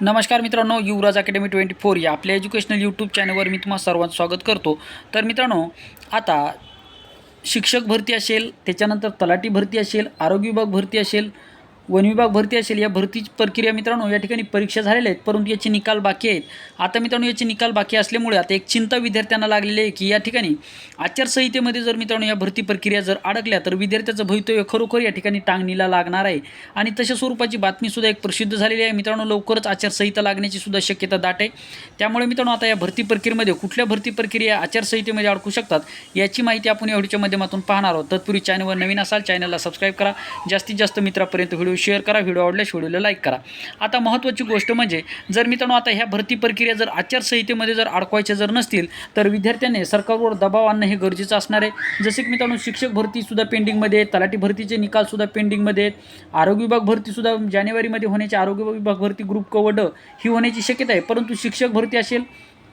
नमस्कार मित्रांनो युवराज academy twenty four या आपल्या एज्युकेशनल यूट्यूब चॅनलवर मी तुम्हाला सर्वांचं स्वागत करतो. तर मित्रांनो आता शिक्षक भरती असेल त्याच्यानंतर तलाठी भरती असेल आरोग्य विभाग भरती असेल वनविभाग भरती असेल या भरतीची प्रक्रिया मित्रांनो या ठिकाणी परीक्षा झालेल्या आहेत परंतु याचे निकाल बाकी आहेत. आता मित्रांनो याचे निकाल बाकी असल्यामुळे आता एक चिंता विद्यार्थ्यांना लागलेली आहे की या ठिकाणी आचारसंहितेमध्ये जर मित्रांनो या भरती प्रक्रिया जर अडकल्या तर विद्यार्थ्याचं भवितव्य खरोखर या ठिकाणी टांगणीला लागणार आहे. आणि तशा स्वरूपाची बातमीसुद्धा एक प्रसिद्ध झालेली आहे. मित्रांनो लवकरच आचारसंहिता लागण्याची सुद्धा शक्यता दाट आहे. त्यामुळे मित्रांनो आता या भरती प्रक्रियेमध्ये कुठल्या भरती प्रक्रिया आचारसंहितेमध्ये अडकू शकतात याची माहिती आपण या व्हिडिओच्या माध्यमातून पाहणार आहोत. तत्पूर्वी चॅनलवर नवीन असाल चॅनलला सबस्क्राईब करा. जास्तीत जास्त मित्रापर्यंत व्हिडिओ शेअर करा व्हिडिओ आवडल्यास व्हिडिओला लाईक करा. आता महत्त्वाची गोष्ट म्हणजे जर मित्रांनो आता ह्या भरती प्रक्रिया जर आचारसंहितेमध्ये जर अडकवायच्या जर नसतील तर विद्यार्थ्यांनी सरकारवर दबाव आणणं हे गरजेचं असणार आहे. जसे की मित्रांनो शिक्षक भरतीसुद्धा पेंडिंगमध्ये आहेत तलाठी भरतीचे निकालसुद्धा पेंडिंगमध्ये आहेत. आरोग्य विभाग भरतीसुद्धा जानेवारीमध्ये होण्याची आरोग्य विभाग भरती ग्रुप क ड ही होण्याची शक्यता आहे. परंतु शिक्षक भरती असेल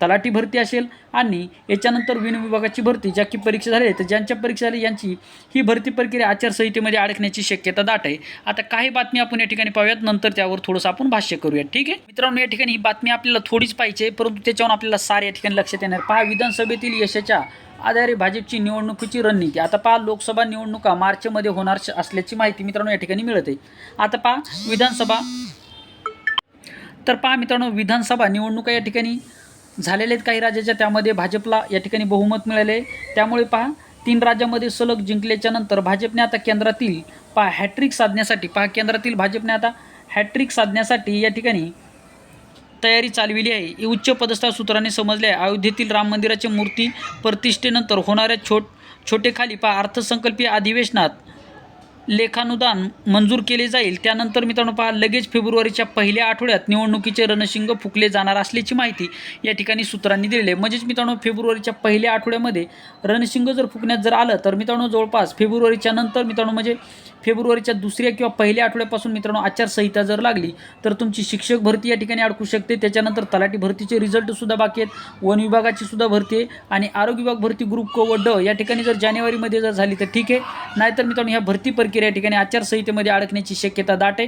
तलाठी भरती असेल आणि याच्यानंतर विन विभागाची भरती ज्या की परीक्षा झाली तर ज्यांच्या परीक्षा झाली यांची ही भरती प्रक्रिया आचारसंहितेमध्ये अडकण्याची शक्यता दाट आहे. आता काही बातमी आपण या ठिकाणी पाहूयात. नंतर त्यावर थोडंसं आपण भाष्य करूयात. ठीक आहे? मित्रांनो या ठिकाणी ही बातमी आपल्याला थोडीच पाहिजे परंतु त्याच्यावर आपल्याला सार या ठिकाणी लक्षात येणार. पहा विधानसभेतील यशाच्या आधारे भाजपची निवडणुकीची रणनीती. आता पहा लोकसभा निवडणुका मार्चमध्ये होणार असल्याची माहिती मित्रांनो या ठिकाणी मिळत आहे. आता पहा विधानसभा. तर पहा मित्रांनो विधानसभा निवडणुका या ठिकाणी झालेले आहेत काही राज्याच्या त्यामध्ये भाजपला या ठिकाणी बहुमत मिळाले. त्यामुळे पहा तीन राज्यामध्ये सलग जिंकल्याच्या नंतर भाजपने आता केंद्रातील पहा हॅट्रिक साधण्यासाठी पहा केंद्रातील भाजपने आता हॅट्रिक साधण्यासाठी या ठिकाणी तयारी चालविली आहे. उच्च पदस्थ सूत्रांनी समजले आहे. अयोध्येतील राम मंदिराची मूर्ती प्रतिष्ठेनंतर होणाऱ्या छोट छोटेखाली पहा अर्थसंकल्पीय अधिवेशनात लेखानुदान मंजूर केले जाईल. त्यानंतर मित्रांनो पहा लगेच फेब्रुवारीच्या पहिल्या आठवड्यात निवडणुकीचे रणशिंग फुकले जाणार असल्याची माहिती या ठिकाणी सूत्रांनी दिलेली आहे. म्हणजेच मित्रांनो फेब्रुवारीच्या पहिल्या आठवड्यामध्ये रणशिंग जर फुकण्यात जर आलं तर मित्रांनो जवळपास फेब्रुवारीच्या नंतर मित्रांनो म्हणजे फेब्रुवारीच्या दुसऱ्या किंवा पहिल्या आठवड्यापासून मित्रांनो आचारसंहिता जर लागली तर तुमची शिक्षक भरती या ठिकाणी अडकू शकते. त्याच्यानंतर तलाठी भरतीचे रिझल्टसुद्धा बाकी आहेत. वन विभागाची सुद्धा भरती आहे आणि आरोग्य विभाग भरती ग्रुप क व ड या ठिकाणी जर जानेवारीमध्ये जर झाली तर ठीक आहे. नाहीतर मित्रांनो ह्या भरती प्रक्रिया या ठिकाणी आचारसंहितेमध्ये अडकण्याची शक्यता दाट आहे.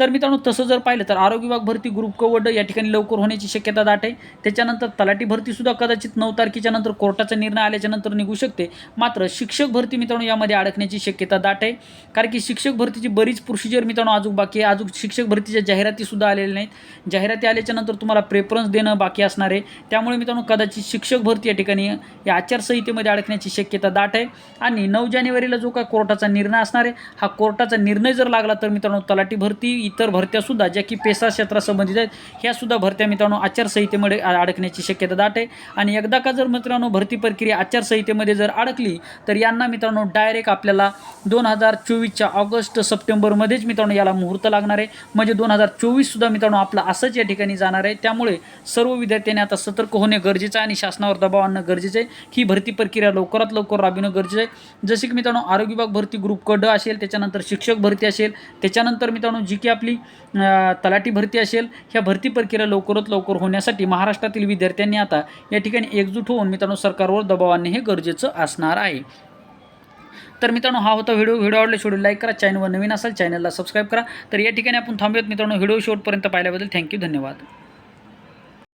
तर मित्रांनो तसं जर पाहिलं तर आरोग्य विभाग भरती ग्रुप कवड या ठिकाणी लवकर होण्याची शक्यता दाट आहे. त्याच्यानंतर तलाठी भरतीसुद्धा कदाचित नऊ तारखेच्या नंतर कोर्टाचा निर्णय आल्याच्यानंतर निघू शकते. मात्र शिक्षक भरती मित्रांनो यामध्ये अडकण्याची शक्यता दाट आहे. कारण की शिक्षक भरतीची बरीच प्रोसिजर मित्रांनो अजून बाकी आहे. अजून शिक्षक भरतीच्या जाहिरातीसुद्धा आलेल्या नाहीत. जाहिराती आल्याच्यानंतर तुम्हाला प्रेफरन्स देणं बाकी असणार आहे. त्यामुळे मित्रांनो कदाचित शिक्षक भरती या ठिकाणी या आचारसंहितेमध्ये अडकण्याची शक्यता दाट आहे. आणि नऊ जानेवारीला जो काय कोर्टाचा निर्णय असणार आहे हा कोर्टाचा निर्णय जर लागला तर मित्रांनो तलाठी भरती इतर भरत्यासुद्धा ज्या की पेसा क्षेत्रासंबंधित आहेत ह्यासुद्धा भरत्या मित्रांनो आचारसंहितेमध्ये अडकण्याची शक्यता दाट आहे. आणि एकदा का जर मित्रांनो भरती प्रक्रिया आचारसंहितेमध्ये जर अडकली तर यांना मित्रांनो डायरेक्ट आपल्याला दोन हजार चोवीसच्या ऑगस्ट सप्टेंबरमध्येच मित्रांनो याला मुहूर्त लागणार आहे. म्हणजे दोन हजार चोवीससुद्धा मित्रांनो आपलं असंच या ठिकाणी जाणार आहे. त्यामुळे सर्व विद्यार्थ्यांनी आता सतर्क होणे गरजेचं आहे आणि शासनावर दबाव आणणं गरजेचं आहे. ही भरती प्रक्रिया लवकरात लवकर राबविणं गरजेचं आहे. जसे की मित्रांनो आरोग्य विभाग भरती ग्रुप क ड असेल त्याच्यानंतर शिक्षक भरती असेल त्याच्यानंतर मित्रांनो जी की आपली तलाठी भरती असेल ह्या भरती प्रक्रिया लवकरात लवकर होण्यासाठी महाराष्ट्रातील विद्यार्थ्यांनी आता या ठिकाणी एकजूट होऊन मित्रांनो सरकारवर दबाव आणणे हे गरजेचं असणार आहे. तर मित्रांनो हा होता व्हिडिओ. व्हिडिओ आवडला शेवटी लाईक करा चॅनलवर नवीन असाल चॅनलला सबस्क्राईब करा. तर या ठिकाणी आपण थांबूयात मित्रांनो. व्हिडिओ शेवटपर्यंत पाहिल्याबद्दल थँक्यू धन्यवाद.